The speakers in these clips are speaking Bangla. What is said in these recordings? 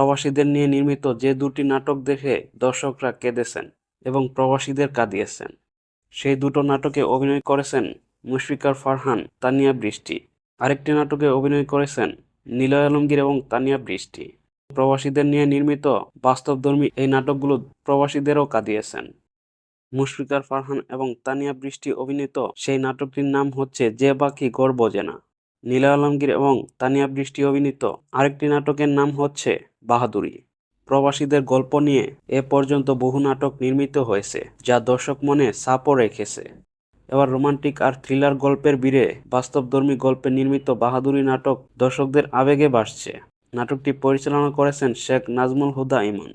প্রবাসীদের নিয়ে নির্মিত যে দুটি নাটক দেখে দর্শকরা কেঁদেছেন এবং প্রবাসীদের কাঁদিয়েছেন। সেই দুটো নাটকে অভিনয় করেছেন মুশফিকার ফারহান, তানিয়া বৃষ্টি। আরেকটি নাটকে অভিনয় করেছেন নিলয় আলমগীর এবং তানিয়া বৃষ্টি। প্রবাসীদের নিয়ে নির্মিত বাস্তবধর্মী এই নাটকগুলো প্রবাসীদেরও কাঁদিয়েছেন। মুশফিকার ফারহান এবং তানিয়া বৃষ্টি অভিনীত সেই নাটকটির নাম হচ্ছে যে বাকি গড় বোঝে না। নীলা আলমগীর এবং তানিয়া বৃষ্টি অভিনীত আরেকটি নাটকের নাম হচ্ছে বাহাদুরি। প্রবাসীদের গল্প নিয়ে এ পর্যন্ত বহু নাটক নির্মিত হয়েছে, যা দর্শক মনে ছাপও রেখেছে। এবার রোমান্টিক আর থ্রিলার গল্পের বীরে বাস্তবধর্মী গল্পে নির্মিত বাহাদুরি নাটক দর্শকদের আবেগে ভাসছে নাটকটি পরিচালনা করেছেন শেখ নাজমুল হুদা ইমান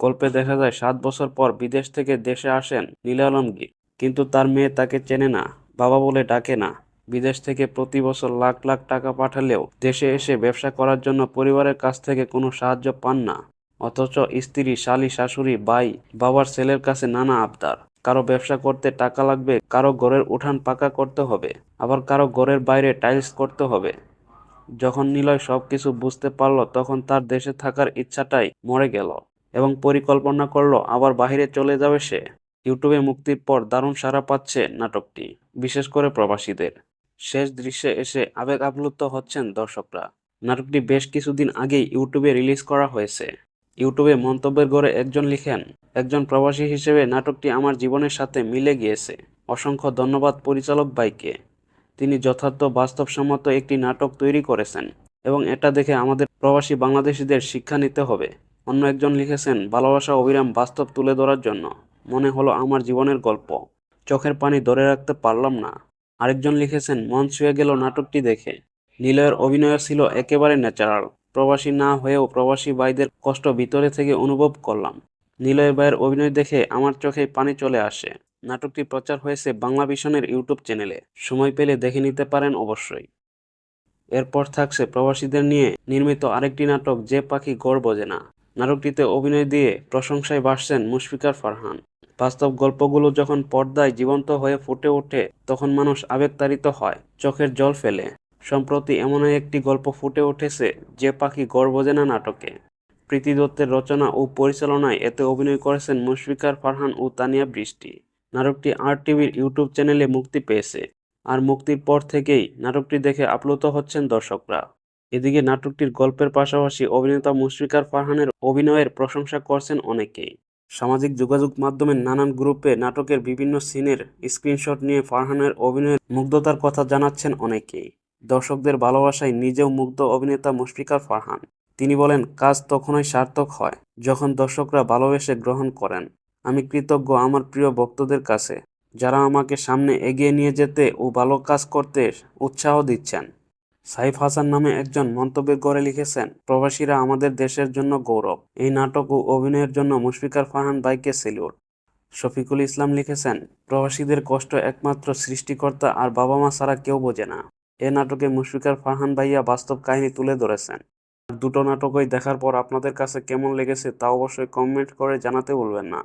গল্পে দেখা যায়, সাত বছর পর বিদেশ থেকে দেশে আসেন নীলা আলমগীর। কিন্তু তার মেয়ে তাকে চেনে না, বাবা বলে ডাকে না। বিদেশ থেকে প্রতি বছর লাখ লাখ টাকা পাঠালেও দেশে এসে ব্যবসা করার জন্য পরিবারের কাছ থেকে কোনো সাহায্য পান না। অথচ স্ত্রী, শালি, শাশুড়ি বাই বাবার ছেলের কাছে নানা আবদার। কারও ব্যবসা করতে টাকা লাগবে, কারও ঘরের উঠান পাকা করতে হবে, আবার কারও ঘরের বাইরে টাইলস করতে হবে। যখন নিলয় সবকিছু বুঝতে পারল, তখন তার দেশে থাকার ইচ্ছাটাই মরে গেল এবং পরিকল্পনা করল, আবার বাইরে চলে যাবে সে। ইউটিউবে মুক্তির পর দারুণ সাড়া পাচ্ছে নাটকটি, বিশেষ করে প্রবাসীদের। শেষ দৃশ্যে এসে আবেগ আপ্লুত হচ্ছেন দর্শকরা। নাটকটি বেশ কিছুদিন আগেই ইউটিউবে রিলিজ করা হয়েছে। ইউটিউবে মন্তব্যের গড়ে একজন লিখেন, একজন প্রবাসী হিসেবে নাটকটি আমার জীবনের সাথে মিলে গিয়েছে। অসংখ্য ধন্যবাদ পরিচালক ভাইকে। তিনি যথার্থ বাস্তবসম্মত একটি নাটক তৈরি করেছেন এবং এটা দেখে আমাদের প্রবাসী বাংলাদেশিদের শিক্ষা নিতে হবে। অন্য একজন লিখেছেন, ভালোবাসা অবিরাম বাস্তব তুলে ধরার জন্য। মনে হলো আমার জীবনের গল্প। চোখের পানি ধরে রাখতে পারলাম না। আরেকজন লিখেছেন, মন ছুঁয়ে গেল নাটকটি দেখে। নিলয়ের অভিনয় ছিল একেবারে ন্যাচারাল। প্রবাসী না হয়েও প্রবাসী ভাইদের কষ্ট ভিতরে থেকে অনুভব করলাম। নিলয় ভাইয়ের অভিনয় দেখে আমার চোখে পানি চলে আসে। নাটকটি প্রচার হয়েছে বাংলা ভিশনের ইউটিউব চ্যানেলে। সময় পেলে দেখে নিতে পারেন অবশ্যই। এরপর থাকছে প্রবাসীদের নিয়ে নির্মিত আরেকটি নাটক, যে পাখি গড় বোঝে না। নাটকটিতে অভিনয় দিয়ে প্রশংসায় ভাসছেন মুশফিকার ফারহান। বাস্তব গল্পগুলো যখন পর্দায় জীবন্ত হয়ে ফুটে ওঠে, তখন মানুষ আবেগতাড়িত হয়, চোখের জল ফেলে। সম্প্রতি এমনই একটি গল্প ফুটে উঠেছে, যে পাখি গড় বোঝে না নাটকে। প্রীতি দত্তের রচনা ও পরিচালনায় এতে অভিনয় করেছেন মুশফিকার ফারহান ও তানিয়া বৃষ্টি। নাটকটি আর টিভির ইউটিউব চ্যানেলে মুক্তি পেয়েছে, আর মুক্তির পর থেকেই নাটকটি দেখে আপ্লুত হচ্ছেন দর্শকরা। এদিকে নাটকটির গল্পের পাশাপাশি অভিনেতা মুশফিকার ফারহানের অভিনয়ের প্রশংসা করছেন অনেকেই। সামাজিক যোগাযোগ মাধ্যমের নানান গ্রুপে নাটকের বিভিন্ন সিনের স্ক্রিনশট নিয়ে ফারহানের অভিনয়ের মুগ্ধতার কথা জানাচ্ছেন অনেকেই। দর্শকদের ভালোবাসায় নিজেও মুগ্ধ অভিনেতা মুশফিকার ফারহান। তিনি বলেন, কাজ তখনই সার্থক হয় যখন দর্শকরা ভালোবেসে গ্রহণ করেন। আমি কৃতজ্ঞ আমার প্রিয় ভক্তদের কাছে, যারা আমাকে সামনে এগিয়ে নিয়ে যেতে ও ভালো কাজ করতে উৎসাহ দিচ্ছেন। সাইফ হাসান নামে একজন মন্তব্যের গড়ে লিখেছেন, প্রবাসীরা আমাদের দেশের জন্য গৌরব। এই নাটক ও অভিনয়ের জন্য মুশফিকার ফারহান ভাইকে সেলিউট। শফিকুল ইসলাম লিখেছেন, প্রবাসীদের কষ্ট একমাত্র সৃষ্টিকর্তা আর বাবা মা ছাড়া কেউ বোঝে না। এ নাটকে মুশফিকার ফারহান ভাইয়া বাস্তব কাহিনী তুলে ধরেছেন। দুটো নাটকই দেখার পর আপনাদের কাছে কেমন লেগেছে তা অবশ্যই কমেন্ট করে জানাতে ভুলবেন না।